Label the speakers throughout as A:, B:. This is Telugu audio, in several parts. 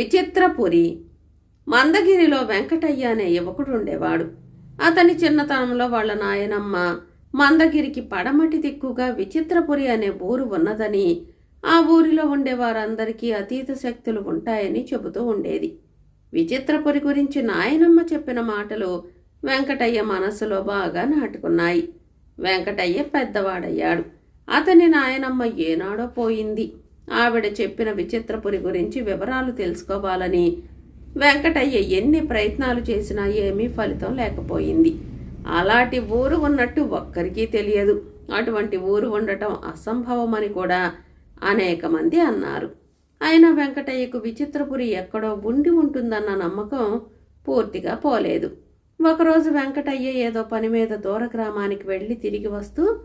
A: విచిత్రపురి. మందగిరిలో వెంకటయ్య అనే యువకుడు ఉండేవాడు. అతని చిన్నతనంలో వాళ్ళ నాయనమ్మ మందగిరికి పడమటి దిక్కుగా విచిత్రపురి అనే ఊరు ఉన్నదని ఆ ఊరిలో ఉండేవారందరికీ అతీత శక్తులు ఉంటాయని చెబుతూ ఉండేది. విచిత్రపురి గురించి నాయనమ్మ చెప్పిన మాటలు వెంకటయ్య మనస్సులో బాగా నాటుకున్నాయి. వెంకటయ్య పెద్దవాడయ్యాడు. అతని నాయనమ్మ ఏనాడో పోయింది. ఆవిడ చెప్పిన విచిత్రపురి గురించి వివరాలు తెలుసుకోవాలని. వెంకటయ్య ఎన్ని ప్రయత్నాలు చేసినా ఏమీ ఫలితం లేకపోయింది. అలాంటి ఊరు ఉన్నట్టు ఒక్కరికీ తెలియదు. అటువంటి ఊరు ఉండటం అసంభవమని కూడా అనేక మంది అన్నారు. అయినా వెంకటయ్యకు విచిత్రపురి ఎక్కడో ఉండి ఉంటుందన్న నమ్మకం పూర్తిగా పోలేదు. ఒకరోజు వెంకటయ్య ఏదో పని మీద దూర గ్రామానికి వెళ్ళి తిరిగి వస్తూ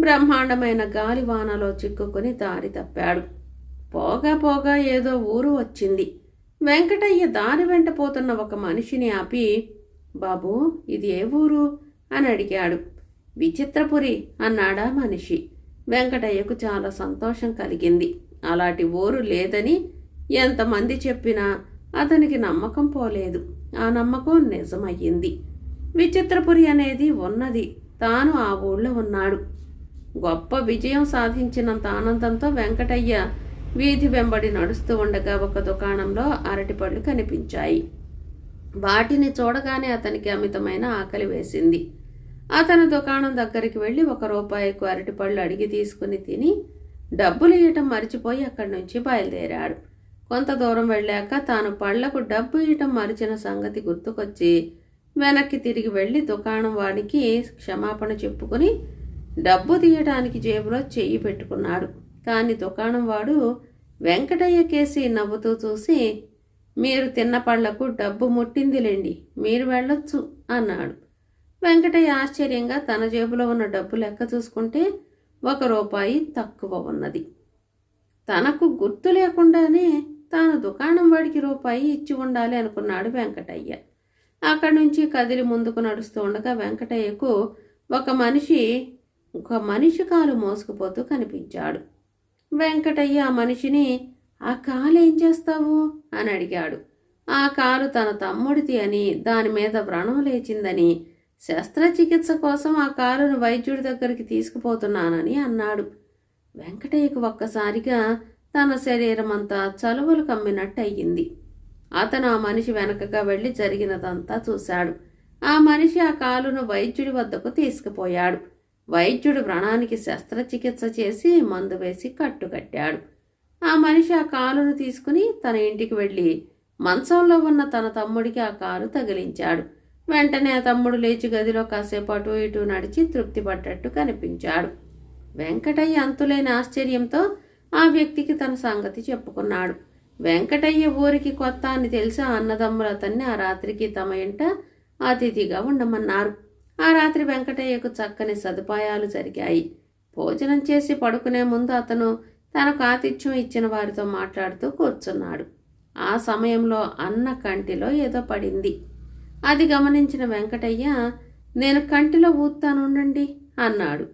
A: బ్రహ్మాండమైన గాలివానలో చిక్కుకుని దారి తప్పాడు. పోగా పోగా ఏదో ఊరు వచ్చింది. వెంకటయ్య దారి వెంట పోతున్న ఒక మనిషిని ఆపి బాబూ ఇది ఏ ఊరు? అని అడిగాడు. విచిత్రపురి అన్నాడా మనిషి. వెంకటయ్యకు చాలా సంతోషం కలిగింది. అలాంటి ఊరు లేదని ఎంతమంది చెప్పినా అతనికి నమ్మకం పోలేదు. ఆ నమ్మకం నిజమయ్యింది. విచిత్రపురి అనేది ఉన్నది. తాను ఆ ఊళ్ళో ఉన్నాడు. గొప్ప విజయం సాధించినంత ఆనందంతో వెంకటయ్య వీధి వెంబడి నడుస్తూ ఉండగా ఒక దుకాణంలో అరటిపళ్ళు కనిపించాయి. వాటిని చూడగానే అతనికి అమితమైన ఆకలి వేసింది. అతను దుకాణం దగ్గరికి వెళ్ళి ఒక రూపాయికు అరటిపళ్ళు అడిగి తీసుకుని తిని డబ్బులు ఇవ్వటం మర్చిపోయి అక్కడి నుంచి బయలుదేరాడు. కొంత దూరం వెళ్ళాక తాను పళ్ళకు డబ్బు ఇవ్వటం మరిచిన సంగతి గుర్తుకొచ్చి వెనక్కి తిరిగి వెళ్ళి దుకాణం వాడికి క్షమాపణ చెప్పుకొని డబ్బు తీయడానికి జేబులో చెయ్యి పెట్టుకున్నాడు. కానీ దుకాణం వాడు వెంకటయ్య కేసి నవ్వుతూ చూసి మీరు తిన్న పళ్ళకు డబ్బు ముట్టిందిలేండి మీరు వెళ్ళొచ్చు అన్నాడు. వెంకటయ్య ఆశ్చర్యంగా తన జేబులో ఉన్న డబ్బు లెక్క చూసుకుంటే ఒక రూపాయి తక్కువ ఉన్నది. తనకు గుర్తు లేకుండానే తాను దుకాణం వాడికి రూపాయి ఇచ్చి ఉండాలి అనుకున్నాడు వెంకటయ్య. అక్కడి నుంచి కదిలి ముందుకు నడుస్తూ ఉండగా వెంకటయ్యకు ఒక మనిషి ఒక మనిషి కాలు మోసుకుపోతూ కనిపించాడు. వెంకటయ్య ఆ మనిషిని ఆ కాలు ఏం చేస్తావు? అని అడిగాడు. ఆ కాలు తన తమ్ముడిది అని దాని మీద వ్రణం లేచిందని శస్త్రచికిత్స కోసం ఆ కాలును వైద్యుడి దగ్గరికి తీసుకుపోతున్నానని అన్నాడు. వెంకటయ్యకు ఒక్కసారిగా తన శరీరం అంతా చలువలు కమ్మినట్టు అయ్యింది అతను ఆ మనిషి వెనకగా వెళ్ళి జరిగినదంతా చూశాడు. ఆ మనిషి ఆ కాలును వైద్యుడి వద్దకు తీసుకుపోయాడు. వైద్యుడు వ్రణానికి శస్త్రచికిత్స చేసి మందు వేసి కట్టుకట్టాడు. ఆ మనిషి ఆ కాలును తీసుకుని తన ఇంటికి వెళ్ళి మంచంలో ఉన్న తన తమ్ముడికి ఆ కాలు తగిలించాడు. వెంటనే ఆ తమ్ముడు లేచి గదిలో కాసేపు అటు ఇటు నడిచి తృప్తి పడ్డట్టు కనిపించాడు. వెంకటయ్య అంతులేని ఆశ్చర్యంతో ఆ వ్యక్తికి తన సంగతి చెప్పుకున్నాడు. వెంకటయ్య ఊరికి కొత్త అని తెలిసి అన్నదమ్ములు అతన్ని ఆ రాత్రికి తమ ఇంట అతిథిగా ఉండమన్నారు. ఆ రాత్రి వెంకటయ్యకు చక్కని సదుపాయాలు జరిగాయి. భోజనం చేసి పడుకునే ముందు అతను తనకు ఆతిథ్యం ఇచ్చిన వారితో మాట్లాడుతూ కూర్చున్నాడు. ఆ సమయంలో అన్న కంటిలో ఏదో పడింది. అది గమనించిన వెంకటయ్య నేను కంటిలో ఊత్తానుండండి అన్నాడు.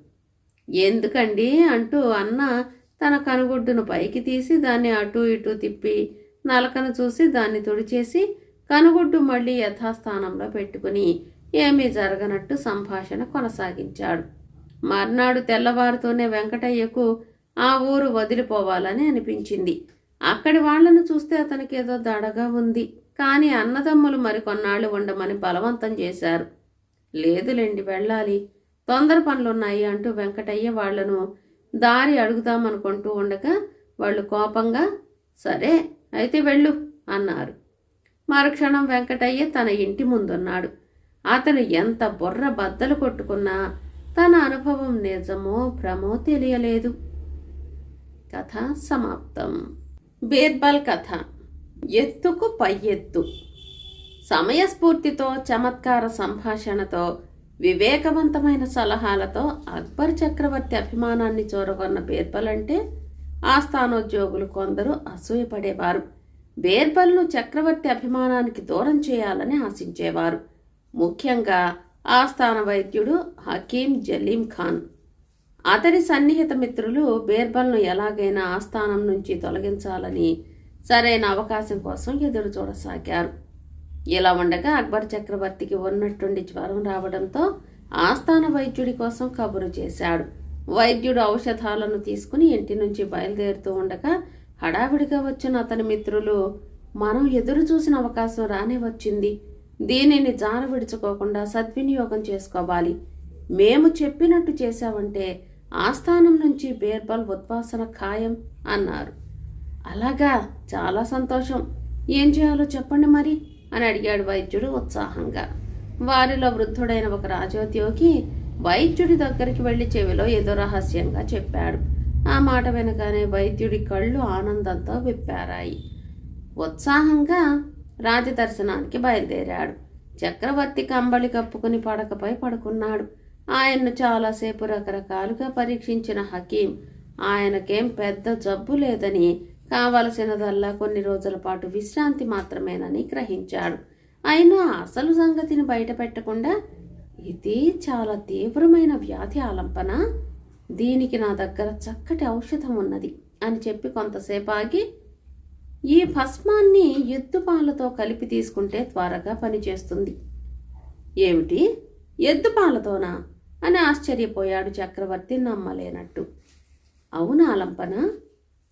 A: ఎందుకండి? అంటూ అన్న తన కనుగుడ్డును పైకి తీసి దాన్ని అటు ఇటు తిప్పి నలకను చూసి దాన్ని తుడిచేసి కనుగుడ్డు మళ్ళీ యథాస్థానంలో పెట్టుకుని ఏమీ జరగనట్టు సంభాషణ కొనసాగించాడు. మర్నాడు తెల్లవారుతోనే వెంకటయ్యకు ఆ ఊరు వదిలిపోవాలని అనిపించింది. అక్కడి వాళ్ళను చూస్తే అతనికేదో దడగా ఉంది. కానీ అన్నదమ్ములు మరికొన్నాళ్ళు ఉండమని బలవంతం చేశారు. లేదులేండి వెళ్ళాలి. తొందర పనులున్నాయి అంటూ వెంకటయ్య వాళ్ళను దారి అడుగుదామనుకుంటూ ఉండగా వాళ్ళు కోపంగా సరే అయితే వెళ్ళు అన్నారు. మరుక్షణం వెంకటయ్య తన ఇంటి ముందున్నాడు. అతను ఎంత బుర్ర బద్దలు కొట్టుకున్నా తన అనుభవం నిజమో భ్రమో తెలియలేదు. కథ సమాప్తం. బీర్బల్ కథ. ఎత్తుకు పై ఎత్తు. సమయస్ఫూర్తితో చమత్కార సంభాషణతో వివేకవంతమైన సలహాలతో అక్బర్ చక్రవర్తి అభిమానాన్ని చూరగొన్న బీర్బల్ అంటే ఆస్థానోద్యోగులు కొందరు అసూయపడేవారు. బీర్బల్ను చక్రవర్తి అభిమానానికి దూరం చేయాలని ఆశించేవారు. ముఖ్యంగా ఆస్థాన వైద్యుడు హకీం జలీం ఖాన్. అతడి సన్నిహిత మిత్రులు బీర్బల్ను ఎలాగైనా ఆస్థానం నుంచి తొలగించాలని సరైన అవకాశం కోసం ఎదురు చూడసాగారు. ఇలా ఉండగా అక్బర్ చక్రవర్తికి ఉన్నట్టుండి జ్వరం రావడంతో ఆస్థాన వైద్యుడి కోసం కబురు చేశాడు. వైద్యుడు ఔషధాలను తీసుకుని ఇంటి నుంచి బయలుదేరుతూ ఉండగా హడావిడిగా వచ్చిన అతని మిత్రులు మనం ఎదురు చూసిన అవకాశం రానే వచ్చింది. దీనిని జార విడుచుకోకుండా సద్వినియోగం చేసుకోవాలి. మేము చెప్పినట్టు చేశావంటే ఆస్థానం నుంచి బీర్బల్ ఉద్వాసన ఖాయం అన్నారు. అలాగా? చాలా సంతోషం. ఏం చేయాలో చెప్పండి మరి? అని అడిగాడు వైద్యుడు ఉత్సాహంగా. వారిలో వృద్ధుడైన ఒక రాజోద్యోగి వైద్యుడి దగ్గరికి వెళ్ళి చెవిలో ఏదో రహస్యంగా చెప్పాడు. ఆ మాట వినగానే వైద్యుడి కళ్ళు ఆనందంతో విప్పారాయి. ఉత్సాహంగా రాజదర్శనానికి బయలుదేరాడు. చక్రవర్తి కంబళి కప్పుకుని పడకపై పడుకున్నాడు. ఆయన్ను చాలాసేపు రకరకాలుగా పరీక్షించిన హకీం ఆయనకేం పెద్ద జబ్బు లేదని కావలసినదల్లా కొన్ని రోజుల పాటు విశ్రాంతి మాత్రమేనని గ్రహించాడు. అయినా అసలు సంగతిని బయటపెట్టకుండా ఇది చాలా తీవ్రమైన వ్యాధి ఆలంపన. దీనికి నా దగ్గర చక్కటి ఔషధం ఉన్నది అని చెప్పి కొంతసేపు ఆగి ఈ భస్మాన్ని ఎద్దు పాలతో కలిపి తీసుకుంటే త్వరగా పనిచేస్తుంది. ఏమిటి? ఎద్దు పాలతోనా అని ఆశ్చర్యపోయాడు చక్రవర్తి నమ్మలేనట్టు. అవునా ఆలంపన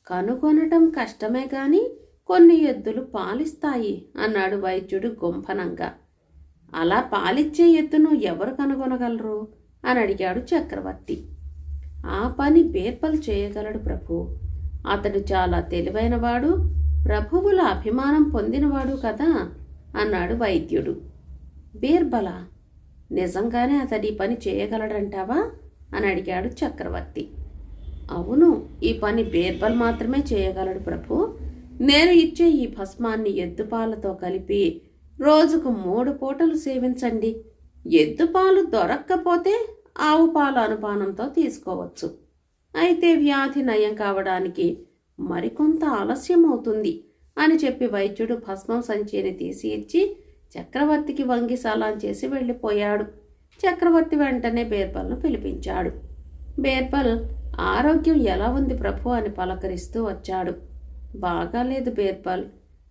A: కనుగొనటం కష్టమే కానీ కొన్ని ఎద్దులు పాలిస్తాయి అన్నాడు వైద్యుడు గుంఫనంగా అలా పాలిచ్చే ఎద్దును ఎవరు కనుగొనగలరు? అని అడిగాడు చక్రవర్తి. ఆ పని బేర్పలు చేయగలడు ప్రభు. అతడు చాలా తెలివైనవాడు ప్రభువుల అభిమానం పొందినవాడు కదా అన్నాడు వైద్యుడు. బీర్బల నిజంగానే అతడి ఈ పని చేయగలడంటావా? అని అడిగాడు చక్రవర్తి. అవును ఈ పని బీర్బల్ మాత్రమే చేయగలడు ప్రభు. నేను ఇచ్చే ఈ భస్మాన్ని ఎద్దుపాలతో కలిపి రోజుకు మూడు పూటలు సేవించండి. ఎద్దుపాలు దొరక్కపోతే ఆవు పాలు అనుపానంతో తీసుకోవచ్చు. అయితే వ్యాధి నయం కావడానికి మరికొంత ఆలస్యం అవుతుంది అని చెప్పి వైద్యుడు భస్మం సంచిని తీసి ఇచ్చి చక్రవర్తికి వంగి సలాం చేసి వెళ్ళిపోయాడు. చక్రవర్తి వెంటనే బీర్బల్ను పిలిపించాడు. బీర్బల్ ఆరోగ్యం ఎలా ఉంది ప్రభు? అని పలకరిస్తూ వచ్చాడు. బాగాలేదు బీర్బల్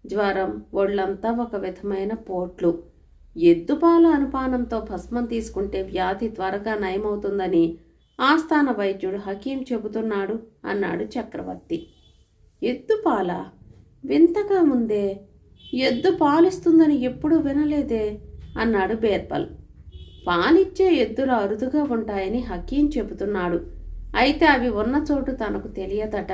A: జ్వరం ఒళ్ళంతా ఒక విధమైన పోట్లు. ఎద్దుపాల అనుపానంతో భస్మం తీసుకుంటే వ్యాధి త్వరగా నయమవుతుందని ఆస్థాన వైద్యుడు హకీం చెబుతున్నాడు అన్నాడు చక్రవర్తి. ఎద్దుపాల. వింతగా ముందే ఎద్దు పాలిస్తుందని ఎప్పుడూ వినలేదే అన్నాడు బేర్పల్. పాలిచ్చే ఎద్దులు అరుదుగా ఉంటాయని హకీం చెబుతున్నాడు. అయితే అవి ఉన్న చోటు తనకు తెలియదట.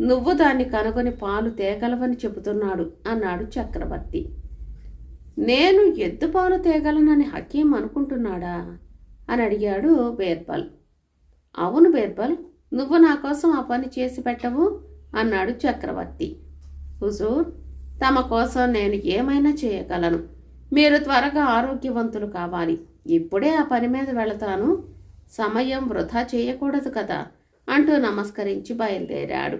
A: నువ్వు దాన్ని కనుగొని పాలు తేగలవని చెబుతున్నాడు అన్నాడు చక్రవర్తి. నేను ఎద్దు పాలు తేగలనని హకీం అనుకుంటున్నాడా? అని అడిగాడు బేర్బల్ అవును బేర్బల్ నువ్వు నా కోసం ఆ పని చేసి పెట్టవు. అన్నాడు చక్రవర్తి. హుజూర్ తమ కోసం నేను ఏమైనా చేయగలను? మీరు త్వరగా ఆరోగ్యవంతులు కావాలి. ఇప్పుడే ఆ పని మీద వెళతాను. సమయం వృధా చేయకూడదు కదా అంటూ నమస్కరించి బయలుదేరాడు.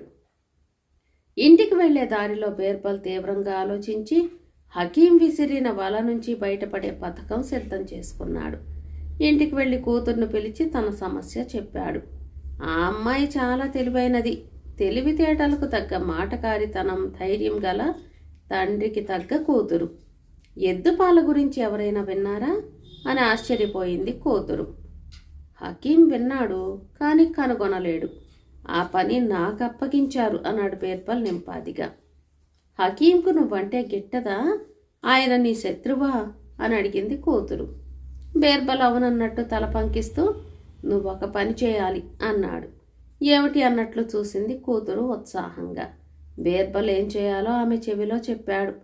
A: ఇంటికి వెళ్ళే దారిలో బేర్బల్ తీవ్రంగా ఆలోచించి హకీం విసిరిన వల నుంచి బయటపడే పథకం సిద్ధం చేసుకున్నాడు. ఇంటికి వెళ్ళి కూతుర్ను పిలిచి తన సమస్య చెప్పాడు. ఆ అమ్మాయి చాలా తెలివైనది. తెలివితేటలకు తగ్గ మాటకారితనం ధైర్యం గల తండ్రికి తగ్గ కూతురు. ఎద్దుపాల గురించి ఎవరైనా విన్నారా? అని ఆశ్చర్యపోయింది కూతురు. హకీం విన్నాడు కానీ కనుగొనలేడు. ఆ పని నాకు అప్పగించారు అన్నాడు బీర్బల్ నింపాదిగా. హకీంకు నువ్వంటే గిట్టదా? ఆయన నీ శత్రువా? అని అడిగింది కూతురు. బీర్బల్ అవునన్నట్టు తల పంకిస్తూ నువ్వు ఒక పని చేయాలి అన్నాడు. ఏమిటి అన్నట్లు చూసింది కూతురు ఉత్సాహంగా. బీర్బల్ ఏం చేయాలో ఆమె చెవిలో చెప్పాడు.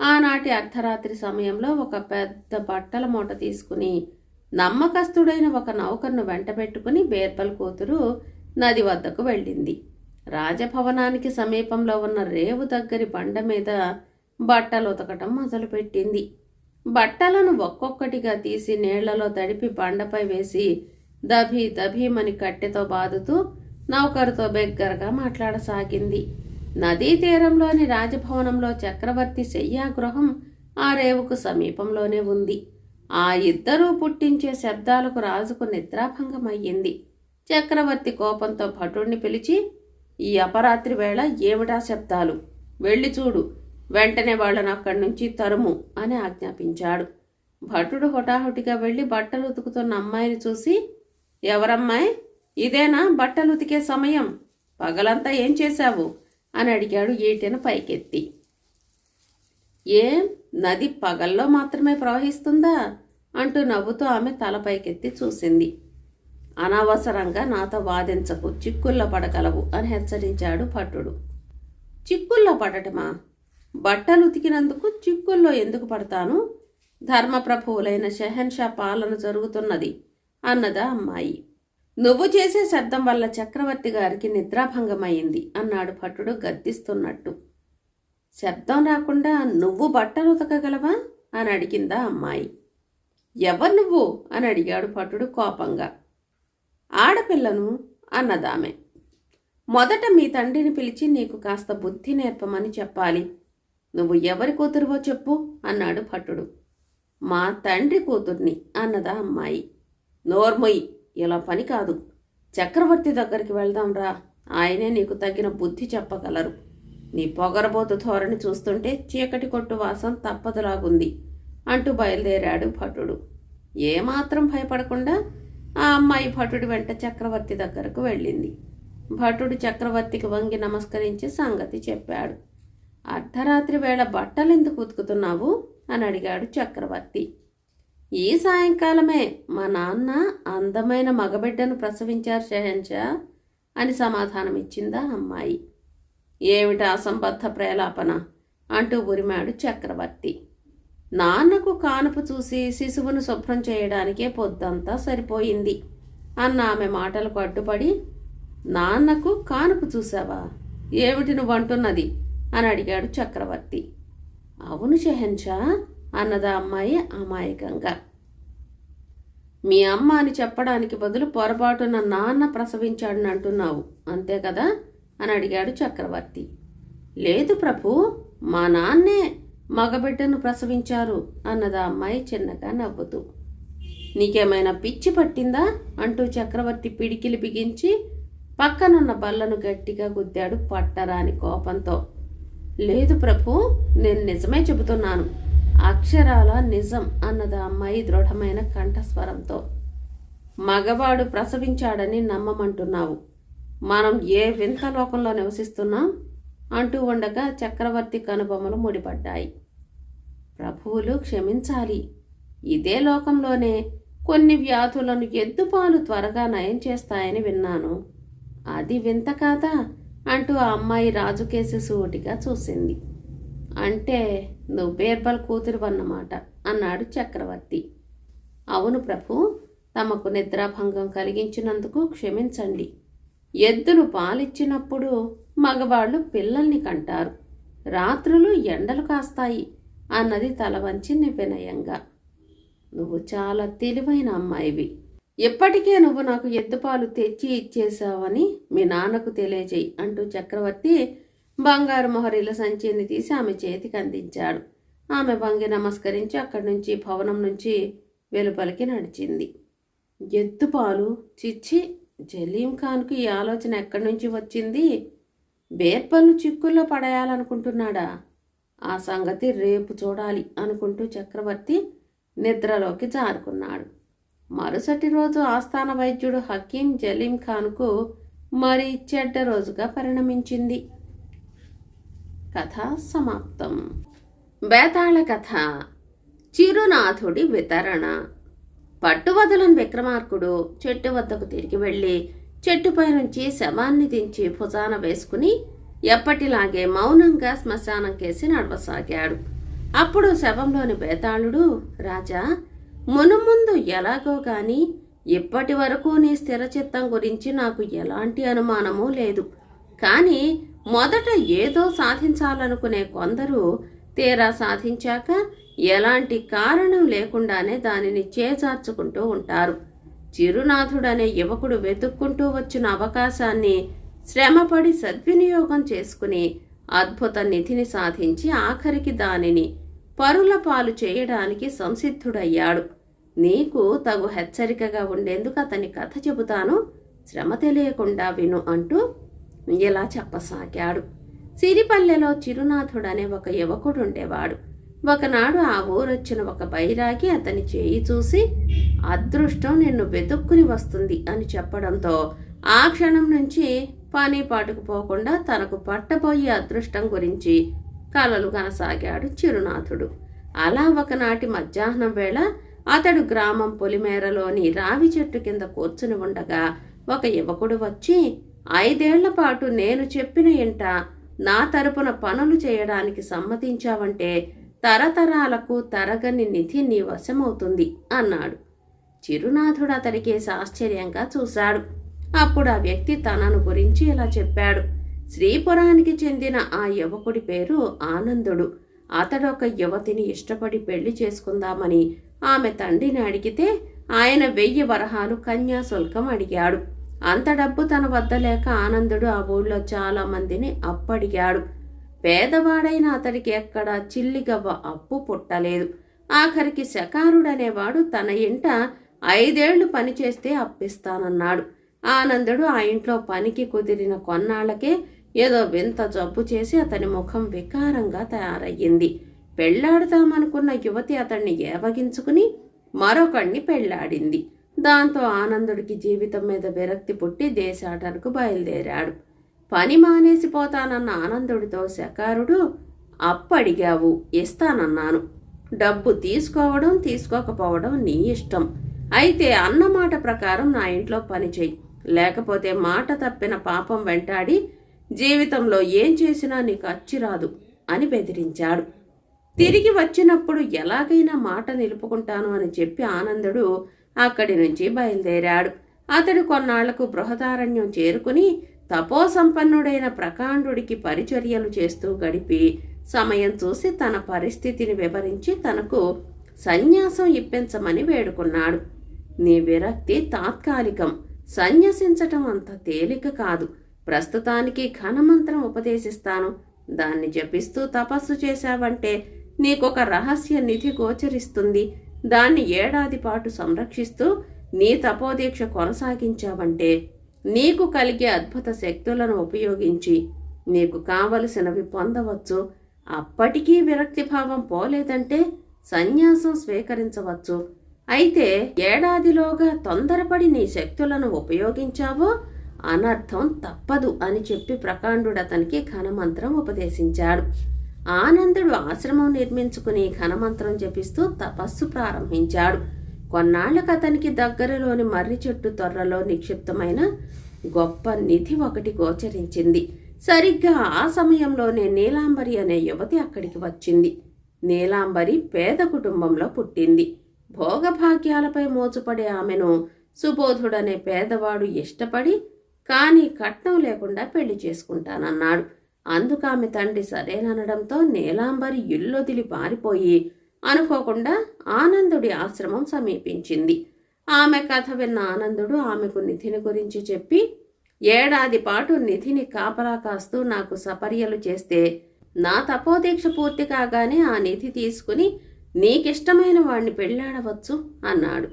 A: ఆనాటి అర్ధరాత్రి సమయంలో ఒక పెద్ద బట్టల మూట తీసుకుని నమ్మకస్తుడైన ఒక నౌకర్ను వెంటబెట్టుకుని బీర్బల్ కూతురు నది వద్దకు వెళ్ళింది. రాజభవనానికి సమీపంలో ఉన్న రేవు దగ్గరి బండ మీద బట్టలు ఉతకటం మొదలుపెట్టింది. బట్టలను ఒక్కొక్కటిగా తీసి నీళ్ళలో తడిపి బండపై వేసి దభి దభీమని కట్టెతో బాదుతూ నౌకరుతో బెగ్గరగా మాట్లాడసాగింది. నదీ తీరంలోని రాజభవనంలో చక్రవర్తి శయ్యాగృహం ఆ రేవుకు సమీపంలోనే ఉంది. ఆ ఇద్దరూ పుట్టించే శబ్దాలకు రాజుకు నిద్రాభంగమయ్యింది. చక్రవర్తి కోపంతో భటుణ్ణి పిలిచి ఈ అపరాత్రి వేళ ఏమిటా శబ్దాలు? వెళ్ళి చూడు. వెంటనే వాళ్ళను అక్కడి నుంచి తరుము అని ఆజ్ఞాపించాడు. భటుడు హుటాహుటిగా వెళ్ళి బట్టలు ఉతుకుతున్న అమ్మాయిని చూసి ఎవరమ్మాయి? ఇదేనా బట్టలు ఉతికే సమయం? పగలంతా ఏం చేశావు? అని అడిగాడు ఈటెను పైకెత్తి. ఏం? నది పగల్లో మాత్రమే ప్రవహిస్తుందా? అంటూ నవ్వుతూ ఆమె తల పైకెత్తి చూసింది. అనవసరంగా నాతో వాదించకు చిక్కుల్లో పడగలవు అని హెచ్చరించాడు పట్టుడు చిక్కుల్లో పడటమా? బట్టలు ఉతికినందుకు చిక్కుల్లో ఎందుకు పడతాను? ధర్మప్రభువులైన షెహన్షా పాలన జరుగుతున్నది అన్నదా అమ్మాయి. నువ్వు చేసే శబ్దం వల్ల చక్రవర్తి గారికి నిద్రాభంగమైంది అన్నాడు భటుడు గద్దిస్తున్నట్టు. శబ్దం రాకుండా నువ్వు బట్టలు ఉతకగలవా? అని అడిగిందా అమ్మాయి. ఎవరు నువ్వు? అని అడిగాడు పటుడు కోపంగా. ఆడపిల్లను అన్నదామె. మొదట మీ తండ్రిని పిలిచి నీకు కాస్త బుద్ధి నేర్పమని చెప్పాలి. నువ్వు ఎవరి కూతురువో చెప్పు అన్నాడు పటుడు మా తండ్రి కూతుర్ని అన్నదా అమ్మాయి. నోర్మొయ్. ఇలా పని కాదు. చక్రవర్తి దగ్గరికి వెళ్దాంరా. ఆయనే నీకు తగిన బుద్ధి చెప్పగలరు. నీ పొగరబోతు ధోరణి చూస్తుంటే చీకటి కొట్టు వాసం తప్పదులాగుంది అంటూ బయలుదేరాడు భటుడు. ఏమాత్రం భయపడకుండా ఆ అమ్మాయి భటుడి వెంట చక్రవర్తి దగ్గరకు వెళ్ళింది. భటుడు చక్రవర్తికి వంగి నమస్కరించి సంగతి చెప్పాడు. అర్ధరాత్రి వేళ బట్టలు ఎందుకు ఉతుకుతున్నావు? అని అడిగాడు చక్రవర్తి. ఈ సాయంకాలమే మా నాన్న అందమైన మగబిడ్డను ప్రసవించారు షహన్షా అని సమాధానం ఇచ్చిందా అమ్మాయి. ఏమిటి అసంబద్ధ ప్రేలాపన? అంటూ ఉరిమాడు చక్రవర్తి. నాన్నకు కానుపు చూసి శిశువును శుభ్రం చేయడానికే పొద్దంతా సరిపోయింది. అన్న ఆమె మాటలకు అడ్డుపడి నాన్నకు కానుపు చూసావా ఏమిటి నువ్వు అంటున్నది అని అడిగాడు చక్రవర్తి. అవును షెహన్షా అన్నదా అమ్మాయి అమాయకంగా. మీ అమ్మ అని చెప్పడానికి బదులు పొరపాటున నాన్న ప్రసవించాడని అంటున్నావు. అంతే కదా? అని అడిగాడు చక్రవర్తి. లేదు ప్రభు మా నాన్నే మగబిడ్డను ప్రసవించారు అన్నదా అమ్మాయి చిన్నగా నవ్వుతూ. నీకేమైనా పిచ్చి పట్టిందా? అంటూ చక్రవర్తి పిడికిలి బిగించి పక్కనున్న బల్లను గట్టిగా గుద్దాడు పట్టరాని కోపంతో. లేదు ప్రభు నేను నిజమే చెబుతున్నాను. అక్షరాల నిజం అన్నది అమ్మాయి దృఢమైన కంఠస్వరంతో. మగవాడు ప్రసవించాడని నమ్మమంటున్నావు. మనం ఏ వింత లోకంలో నివసిస్తున్నాం? అంటూ ఉండగా చక్రవర్తి కనుబొమ్మలు ముడిపడ్డాయి. ప్రభువులు క్షమించాలి. ఇదే లోకంలోనే కొన్ని వ్యాధులను ఎద్దుపాలు త్వరగా నయం చేస్తాయని విన్నాను. అది వింత కాదా? అంటూ ఆ అమ్మాయి రాజుకేసి సూటిగా చూసింది. అంటే నువ్వు బీర్బల్ కూతురు అన్నమాట అన్నాడు చక్రవర్తి. అవును ప్రభు తమకు నిద్రాభంగం కలిగించినందుకు క్షమించండి. ఎద్దులు పాలిచ్చినప్పుడు మగవాళ్ళు పిల్లల్ని కంటారు. రాత్రులు ఎండలు కాస్తాయి అన్నది తల వంచి వినయంగా. నువ్వు చాలా తెలివైన అమ్మాయివి. ఇప్పటికే నువ్వు నాకు ఎద్దుపాలు తెచ్చి ఇచ్చేశావని మీ నాన్నకు తెలియజేయి అంటూ చక్రవర్తి బంగారు మొహరీల సంచిని తీసి ఆమె చేతికి అందించాడు. ఆమె వంగి నమస్కరించి అక్కడి నుంచి భవనం నుంచి వెలుపలికి నడిచింది. ఎద్దుపాలు చిచ్చి జలీం ఖాన్కు ఈ ఆలోచన ఎక్కడి నుంచి వచ్చింది? బేర్పల్లు చిక్కుల్లో పడేయాలనుకుంటున్నాడా? ఆ సంగతి రేపు చూడాలి అనుకుంటూ చక్రవర్తి నిద్రలోకి జారుకున్నాడు. మరుసటి రోజు ఆస్థాన వైద్యుడు హకీం జలీం ఖాన్కు మరి చెడ్డ రోజుగా పరిణమించింది. కథ సమాప్తం. బేతాళ కథ చిరునాథుడి వితరణ. పట్టువదలని విక్రమార్కుడు చెట్టు వద్దకు తిరిగి వెళ్ళి చెట్టుపై నుంచి శవాన్ని దించి భుజాన వేసుకుని ఎప్పటిలాగే మౌనంగా శ్మశానం కేసి నడవసాగాడు. అప్పుడు శవంలోని బేతాళుడు రాజా మునుముందు ఎలాగో గాని ఇప్పటి వరకు నీ స్థిరచిత్తం గురించి నాకు ఎలాంటి అనుమానమూ లేదు. కానీ మొదట ఏదో సాధించాలనుకునే కొందరు తీరా సాధించాక ఎలాంటి కారణం లేకుండానే దానిని చేజార్చుకుంటూ ఉంటారు. చిరునాథుడనే యువకుడు వెతుక్కుంటూ వచ్చిన అవకాశాన్ని శ్రమపడి సద్వినియోగం చేసుకుని అద్భుత నిధిని సాధించి ఆఖరికి దానిని పరుల పాలు చేయడానికి సంసిద్ధుడయ్యాడు. నీకు తగు హెచ్చరికగా ఉండేందుకు అతని కథ చెబుతాను. శ్రమ తెలియకుండా విను అంటూ ఇలా చెప్పసాగాడు? సిరిపల్లెలో చిరునాథుడనే ఒక యువకుడు ఉండేవాడు. ఒకనాడు ఆ ఊరొచ్చిన ఒక బైరాగి అతని చేయి చూసి అదృష్టం నిన్ను వెతుక్కుని వస్తుంది అని చెప్పడంతో ఆ క్షణం నుంచి పని పాటుకు పోకుండా తనకు పట్టబోయే అదృష్టం గురించి కలలు కనసాగాడు చిరునాథుడు. అలా ఒకనాటి మధ్యాహ్నం వేళ అతడు గ్రామం పొలిమేరలోని రావి చెట్టు కింద కూర్చుని ఉండగా ఒక యువకుడు వచ్చి ఐదేళ్ళ పాటు నేను చెప్పిన ఇంట నా తరపున పనులు చేయడానికి సమ్మతించావంటే తరతరాలకు తరగని నిధి నీ వశమవుతుంది అన్నాడు. చిరునాథుడు అతడికే ఆశ్చర్యంగా చూశాడు. అప్పుడు ఆ వ్యక్తి తనను గురించి ఇలా చెప్పాడు. శ్రీపురానికి చెందిన ఆ యువకుడి పేరు ఆనందుడు. అతడు ఒక యువతిని ఇష్టపడి పెళ్ళి చేసుకుందామని ఆమె తండ్రిని అడిగితే ఆయన వెయ్యి వరహాలు కన్యాశుల్కం అడిగాడు. అంత డబ్బు తన వద్ద లేక ఆనందుడు ఆ ఊళ్ళో చాలా మందిని అప్పడిగాడు. పేదవాడైన అతడికి ఎక్కడ చిల్లిగవ్వ అప్పు పుట్టలేదు. ఆఖరికి శకారుడనేవాడు తన ఇంట ఐదేళ్ళు పనిచేస్తే అప్పిస్తానన్నాడు. ఆనందుడు ఆ ఇంట్లో పనికి కుదిరిన కొన్నాళ్ళకే ఏదో వింత జబ్బు చేసి అతని ముఖం వికారంగా తయారయ్యింది. పెళ్ళాడుతామనుకున్న యువతి అతన్ని ఏవగించుకుని మరొకడిని పెళ్ళాడింది. దాంతో ఆనందుడికి జీవితం మీద విరక్తి పుట్టి దేశాటనకు బయలుదేరాడు. పని మానేసిపోతానన్న ఆనందుడితో శకారుడు అప్పడిగావు ఇస్తానన్నాను. డబ్బు తీసుకోవడం తీసుకోకపోవడం నీ ఇష్టం. అయితే అన్నమాట ప్రకారం నా ఇంట్లో పని చెయ్యి. లేకపోతే మాట తప్పిన పాపం వెంటాడి జీవితంలో ఏం చేసినా నీకు అచ్చిరాదు అని బెదిరించాడు. తిరిగి వచ్చినప్పుడు ఎలాగైనా మాట నిలుపుకుంటాను అని చెప్పి ఆనందుడు అక్కడి నుంచి బయలుదేరాడు. అతడు కొన్నాళ్ళకు బృహదారణ్యం చేరుకుని తపోసంపన్నుడైన ప్రకాండుడికి పరిచర్యలు చేస్తూ గడిపి సమయం చూసి తన పరిస్థితిని వివరించి తనకు సన్యాసం ఇప్పించమని వేడుకున్నాడు. నీ విరక్తి తాత్కాలికం. సన్యసించటం అంత తేలిక కాదు. ప్రస్తుతానికి ఘనమంత్రం ఉపదేశిస్తాను. దాన్ని జపిస్తూ తపస్సు చేశావంటే నీకొక రహస్య నిధి గోచరిస్తుంది. దాన్ని ఏడాది పాటు సంరక్షిస్తూ నీ తపోదీక్ష కొనసాగించావంటే నీకు కలిగే అద్భుత శక్తులను ఉపయోగించి నీకు కావలసినవి పొందవచ్చు. అప్పటికీ విరక్తి భావం పోలేదంటే సన్యాసం స్వీకరించవచ్చు. అయితే ఏడాదిలోగా తొందరపడి నీ శక్తులను ఉపయోగించావో అనర్థం తప్పదు అని చెప్పి ప్రకాండుడు అతనికి ఘనమంత్రం ఉపదేశించాడు. ఆనందుడు ఆశ్రమం నిర్మించుకుని ఘనమంత్రం జపిస్తూ తపస్సు ప్రారంభించాడు. కొన్నాళ్ళకు అతనికి దగ్గరలోని మర్రి చెట్టు తొర్రలో నిక్షిప్తమైన గొప్ప నిధి ఒకటి గోచరించింది. సరిగ్గా ఆ సమయంలోనే నీలాంబరి అనే యువతి అక్కడికి వచ్చింది. నీలాంబరి పేద కుటుంబంలో పుట్టింది. భోగభాగ్యాలపై మోచుపడే ఆమెను సుబోధుడనే పేదవాడు ఇష్టపడి కానీ కట్నం లేకుండా పెళ్ళి చేసుకుంటానన్నాడు. అందుకు ఆమె తండ్రి సరేననడంతో నీలాంబరి ఇల్లొదిలి పారిపోయి అనుకోకుండా ఆనందుడి ఆశ్రమం సమీపించింది. ఆమె కథ విన్న ఆనందుడు ఆమెకు నిధిని గురించి చెప్పి ఏడాది పాటు నిధిని కాపలా కాస్తూ నాకు సపర్యలు చేస్తే నా తపోదీక్ష పూర్తి కాగానే ఆ నిధి తీసుకుని నీకిష్టమైన వాణ్ణి పెళ్ళాడవచ్చు అన్నాడు.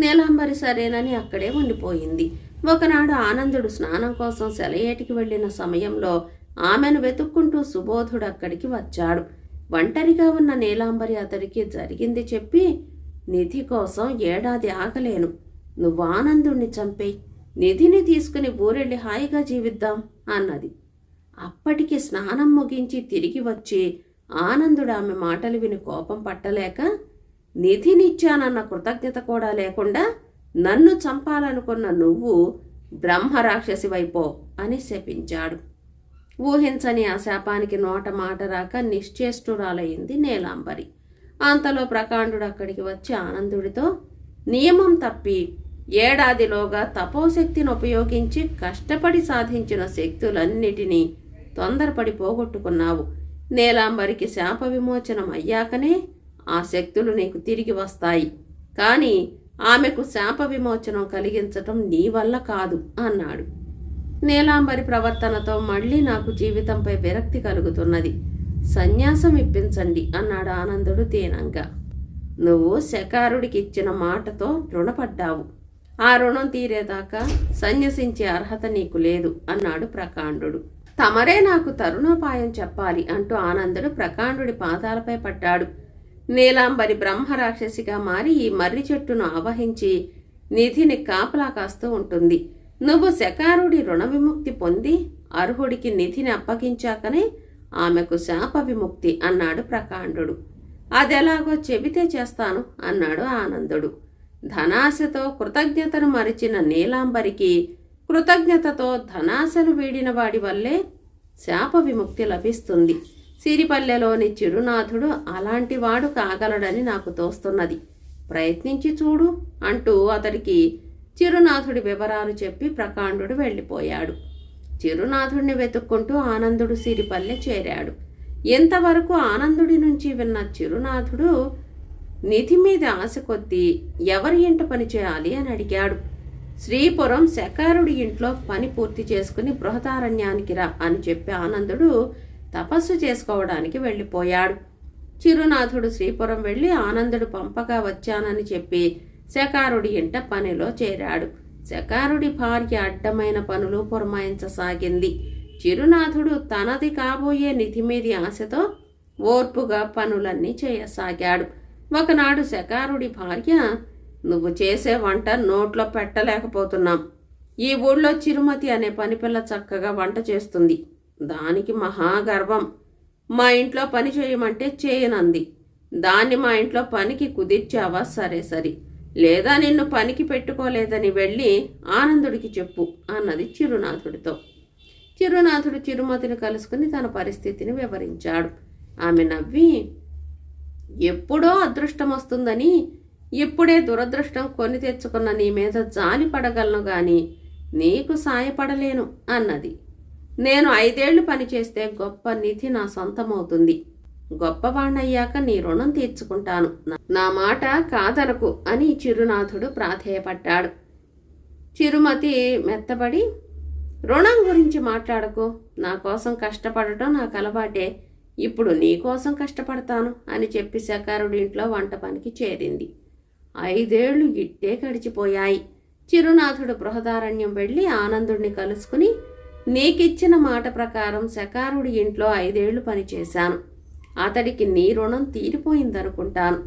A: నీలాంబరి సరేనని అక్కడే ఉండిపోయింది. ఒకనాడు ఆనందుడు స్నానం కోసం సెలయేటికి వెళ్ళిన సమయంలో ఆమెను వెతుక్కుంటూ సుబోధుడు అక్కడికి వచ్చాడు. ఒంటరిగా ఉన్న నీలాంబరి అతడికి జరిగింది చెప్పి నిధి కోసం ఏడాది ఆగలేను. నువ్వు ఆనందుణ్ణి చంపేయి. నిధిని తీసుకుని ఊరెళ్ళి హాయిగా జీవిద్దాం అన్నది. అప్పటికి స్నానం ముగించి తిరిగి వచ్చి ఆనందుడు ఆమె మాటలు విని కోపం పట్టలేక నిధినిచ్చానన్న కృతజ్ఞత కూడా లేకుండా నన్ను చంపాలనుకున్న నువ్వు బ్రహ్మరాక్షసివైపో అని శపించాడు. ఊహించని ఆ శాపానికి నోట మాట రాక నిశ్చేష్టురాలయ్యింది నీలాంబరి. అంతలో ప్రకాండుడు అక్కడికి వచ్చి ఆనందుడితో నియమం తప్పి. ఏడాదిలోగా తపోశక్తిని ఉపయోగించి కష్టపడి సాధించిన శక్తులన్నిటినీ తొందరపడి పోగొట్టుకున్నావు. నేలాంబరికి శాప విమోచనం అయ్యాకనే ఆ శక్తులు నీకు తిరిగి వస్తాయి. కానీ ఆమెకు శాప విమోచనం కలిగించటం నీ వల్ల కాదు అన్నాడు. నీలాంబరి ప్రవర్తనతో మళ్ళీ నాకు జీవితంపై విరక్తి కలుగుతున్నది. సన్యాసం ఇప్పించండి అన్నాడు ఆనందుడు తేనంగా. నువ్వు శకారుడికి ఇచ్చిన మాటతో రుణపడ్డావు. ఆ రుణం తీరేదాకా సన్యసించే అర్హత నీకు లేదు అన్నాడు ప్రకాండు తమరే నాకు తరుణోపాయం చెప్పాలి అంటూ ఆనందుడు ప్రకాండుడి పాదాలపై పడ్డాడు. నీలాంబరి బ్రహ్మరాక్షసిగా మారి ఈ మర్రి చెట్టును ఆవహించి నిధిని కాపలా కాస్తూ ఉంటుంది. నువ్వు శకారుడి రుణ విముక్తి పొంది అర్హుడికి నిధిని అప్పగించాకనే ఆమెకు శాప విముక్తి అన్నాడు ప్రకాండుడు. అదెలాగో చెబితే చేస్తాను అన్నాడు ఆనందుడు. ధనాశతో కృతజ్ఞతను మరిచిన నీలాంబరికి కృతజ్ఞతతో ధనాశను వీడిన వాడి వల్లే శాప విముక్తి లభిస్తుంది. సిరిపల్లెలోని చిరునాథుడు అలాంటివాడు కాగలడని నాకు తోస్తున్నది. ప్రయత్నించి చూడు అంటూ అతడికి చిరునాథుడి వివరాలు చెప్పి ప్రకాండుడు వెళ్ళిపోయాడు. చిరునాథుడిని వెతుక్కుంటూ ఆనందుడు సిరిపల్లె చేరాడు. ఇంతవరకు ఆనందుడి నుంచి విన్న చిరునాథుడు నిధి మీద ఆశ కొద్దీ ఎవరి ఇంట పని చేయాలి? అని అడిగాడు. శ్రీపురం శకారుడి ఇంట్లో పని పూర్తి చేసుకుని బృహదారణ్యానికి రా అని చెప్పి ఆనందుడు తపస్సు చేసుకోవడానికి వెళ్ళిపోయాడు. చిరునాథుడు శ్రీపురం వెళ్ళి ఆనందుడు పంపగా వచ్చానని చెప్పి శకారుడి ఇంట పనిలో చేరాడు. శకారుడి భార్య అడ్డమైన పనులు పురమాయించసాగింది. చిరునాథుడు తనది కాబోయే నిధి మీది ఆశతో ఓర్పుగా పనులన్నీ చేయసాగాడు. ఒకనాడు శకారుడి భార్య నువ్వు చేసే వంట నోట్లో పెట్టలేకపోతున్నాం. ఈ ఊళ్ళో చిరుమతి అనే పనిపిల్ల చక్కగా వంట చేస్తుంది. దానికి మహాగర్వం. మా ఇంట్లో పని చేయమంటే చేయనంది. దాన్ని మా ఇంట్లో పనికి కుదిర్చావా? సరే సరి. లేదా నిన్ను పనికి పెట్టుకోలేదని వెళ్ళి ఆనందుడికి చెప్పు అన్నది చిరునాథుడితో. చిరునాథుడు చిరుమతిని కలుసుకుని తన పరిస్థితిని వివరించాడు. ఆమె నవ్వి ఎప్పుడో అదృష్టం వస్తుందని ఇప్పుడే దురదృష్టం కొని తెచ్చుకున్న నీ మీద జాలి పడగలను గాని నీకు సాయపడలేను అన్నది. నేను ఐదేళ్ళు పనిచేస్తే గొప్ప నిధి నా సొంతమవుతుంది. గొప్పవాణ్ణయ్యాక నీ రుణం తీర్చుకుంటాను. నా- మాట కాదనకు అని చిరునాథుడు ప్రాధేయపడ్డాడు. చిరుమతి మెత్తబడి రుణం గురించి మాట్లాడకు. నా కోసం కష్టపడటం నాకు అలవాటే. ఇప్పుడు నీ కోసం కష్టపడతాను అని చెప్పి శకారుడి ఇంట్లో వంట పనికి చేరింది. ఐదేళ్ళు ఇట్టే గడిచిపోయాయి. చిరునాథుడు బృహదారణ్యం వెళ్ళి ఆనందుడిని కలుసుకుని నీకిచ్చిన మాట ప్రకారం శకారుడి ఇంట్లో ఐదేళ్ళు పనిచేశాను. అతడికి నీ రుణం తీరిపోయిందనుకుంటాను.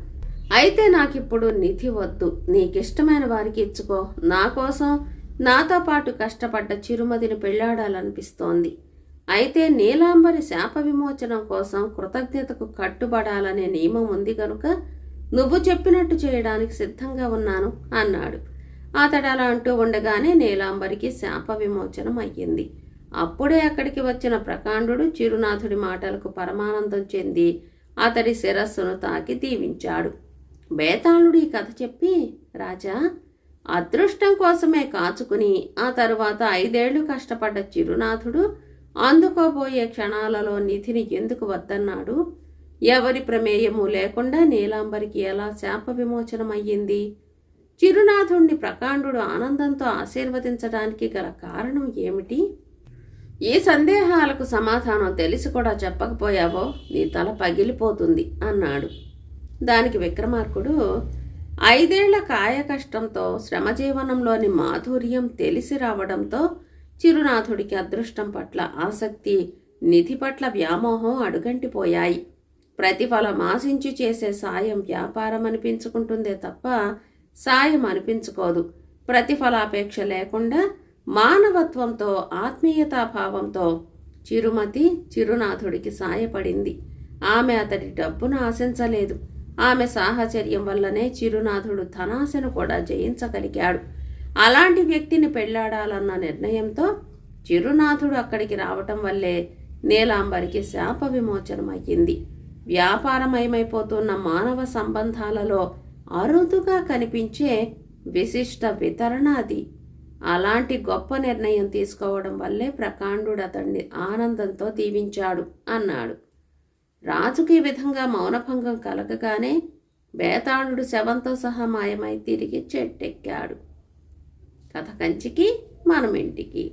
A: అయితే నాకిప్పుడు నిధి వద్దు. నీకిష్టమైన వారికి ఇచ్చుకో. నా కోసం నాతో పాటు కష్టపడ్డ చిరుమతిని పెళ్ళాడాలనిపిస్తోంది. అయితే నీలాంబరి శాప విమోచనం కోసం కృతజ్ఞతకు కట్టుబడాలనే నియమం ఉంది కనుక నువ్వు చెప్పినట్టు చేయడానికి సిద్ధంగా ఉన్నాను అన్నాడు. అతడు అలా అంటూ ఉండగానే నీలాంబరికి శాప విమోచనం అయ్యింది అప్పుడే అక్కడికి వచ్చిన ప్రకాండుడు చిరునాథుడి మాటలకు పరమానందం చెంది అతడి శిరస్సును తాకి దీవించాడు. బేతాళుడు ఈ కథ చెప్పి రాజా అదృష్టం కోసమే కాచుకుని ఆ తరువాత ఐదేళ్ళు కష్టపడ్డ చిరునాథుడు అందుకోబోయే క్షణాలలో నిధిని ఎందుకు వద్దన్నాడు? ఎవరి ప్రమేయము లేకుండా నీలాంబరికి ఎలా శాప విమోచనం అయ్యింది చిరునాథుణ్ణి ప్రకాండుడు ఆనందంతో ఆశీర్వదించడానికి గల కారణం ఏమిటి? ఈ సందేహాలకు సమాధానం తెలిసి కూడా చెప్పకపోయావో నీ తల పగిలిపోతుంది అన్నాడు. దానికి విక్రమార్కుడు ఐదేళ్ళ కాయ కష్టంతో శ్రమజీవనంలోని మాధుర్యం తెలిసి రావడంతో చిరునాథుడికి అదృష్టం పట్ల ఆసక్తి నిధి పట్ల వ్యామోహం అడుగంటిపోయాయి. ప్రతిఫలం ఆశించి చేసే సాయం వ్యాపారం అనిపించుకుంటుందే తప్ప సాయం అనిపించుకోదు. ప్రతిఫలాపేక్ష లేకుండా మానవత్వంతో ఆత్మీయతాభావంతో చిరుమతి చిరునాథుడికి సాయపడింది. ఆమె అతడి డబ్బును ఆశించలేదు. ఆమె సాహచర్యం వల్లనే చిరునాథుడు ధనాశను కూడా జయించగలిగాడు. అలాంటి వ్యక్తిని పెళ్ళాడాలన్న నిర్ణయంతో చిరునాథుడు అక్కడికి రావటం వల్లే నీలాంబరికి శాప విమోచనమయ్యింది. వ్యాపారమయమైపోతున్న మానవ సంబంధాలలో అరుదుగా కనిపించే విశిష్ట వితరణ అది అలాంటి గొప్ప నిర్ణయం తీసుకోవడం వల్లే ప్రకాండుడు అతన్ని ఆనందంతో దీవించాడు అన్నాడు. రాజుకి ఈ విధంగా మౌనభంగం కలగగానే బేతాళుడు శవంతో సహా మాయమై తిరిగి చెట్టెక్కాడు. కథ కంచికి మనమింటికి.